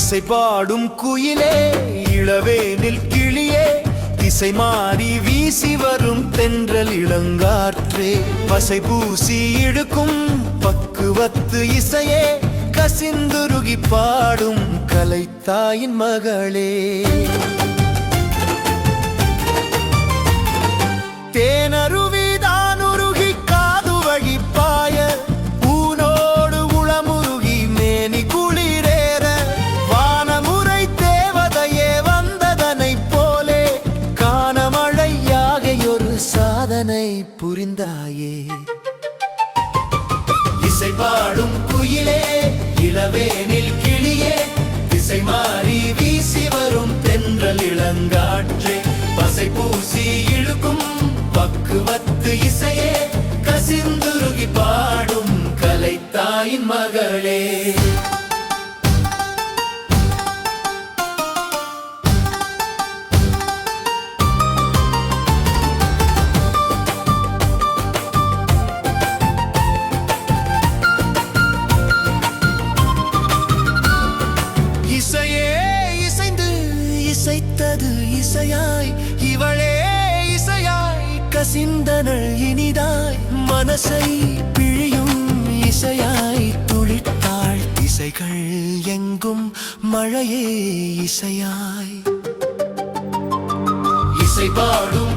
இசை பாடும் குயிலே இளவேனில் கிளியே. திசை மாறி வீசி வரும் தென்றல் இளங்காற்றே. பசை பூசி இழுக்கும் பக்குவத்து இசையே. கசிந்துருகி பாடும் கலைத்தாயின் மகளே. புரிந்தாயே. இசை பாடும் குயிலே இளவேனில் கிளியே திசை மாறி வீசி வரும் தென்றல் இளங்காற்றே. பசை பூசி இழுக்கும் பக்குவத்து இசையே. கசிந்துருகி பாடும் கலைத்தாயின் மகளே. இசைத்தது இசையாய் இவளே இசையாய் கசிந்தனள் இனிதாய் மனசை பிழியும் இசையாய் துளித்தாள் திசைகள் எங்கும் மழையே இசையாய். இசை பாடும்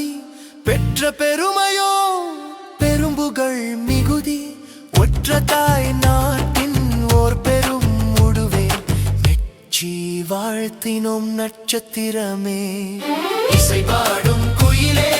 தகுதி பெற்ற பெருமையோ பெரும்புகள் மிகுதி. ஒற்ற தாய் நாட்டின் ஓர் பெரும் முடுவே மெச்சி வாழ்த்தினோம் நட்சத்திரமே. இசை பாடும் குயிலே